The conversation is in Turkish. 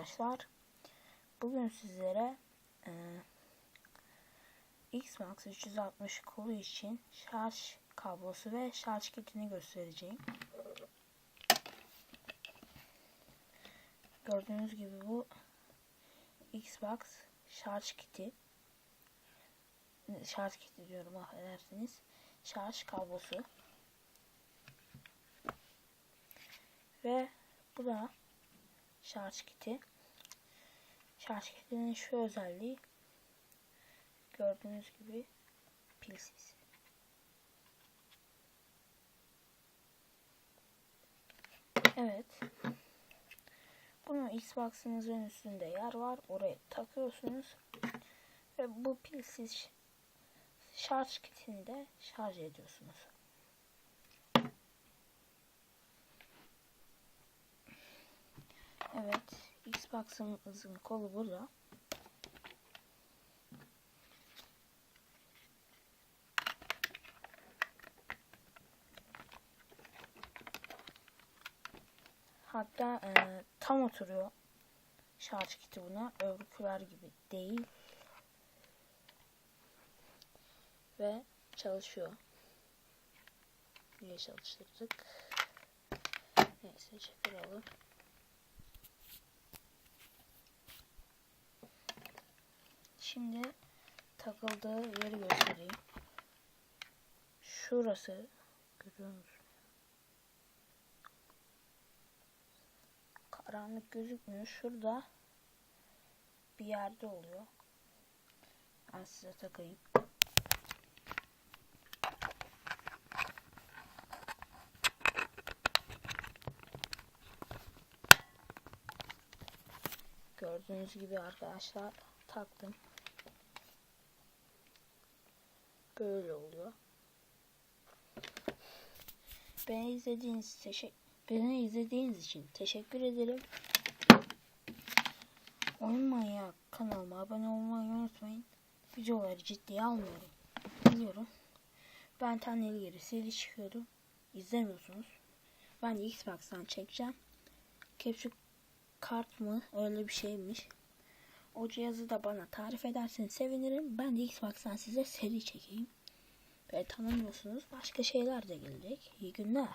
arkadaşlar. Bugün sizlere e, Xbox 360 kolu için şarj kablosu ve şarj kitini göstereceğim. Gördüğünüz gibi bu Xbox şarj kiti. Şarj kiti diyorum affedersiniz. Şarj kablosu. Ve bu da şarj kiti. Şarj kitinin şu özelliği gördüğünüz gibi pilsiz. Evet. Bunun Xbox'ınızın üstünde yer var. Oraya takıyorsunuz. Ve bu pilsiz şarj kitini de şarj ediyorsunuz. Evet. Xbox'ımızın kolu burada. Hatta e, tam oturuyor şarj kiti buna. Öbürküler gibi değil. Ve çalışıyor. Niye çalıştırdık? Neyse çıkaralım. Şimdi takıldığı yeri göstereyim. Şurası görüyor musun? Karanlık gözükmüyor. Şurada bir yerde oluyor. Ben size takayım. Gördüğünüz gibi arkadaşlar taktım. Böyle oluyor. Beni izlediğiniz teşekkür beni izlediğiniz için teşekkür ederim. Oyun Manyak kanalıma abone olmayı unutmayın. Videoları ciddiye almıyorum. Biliyorum. Ben taneli geri seri çıkıyordum. İzlemiyorsunuz. Ben de Xbox'tan çekeceğim. Capture kart mı öyle bir şeymiş. O cihazı da bana tarif ederseniz sevinirim. Ben de Xbox'tan size seri çekeyim. Ve tanımıyorsunuz. Başka şeyler de gelecek. İyi günler.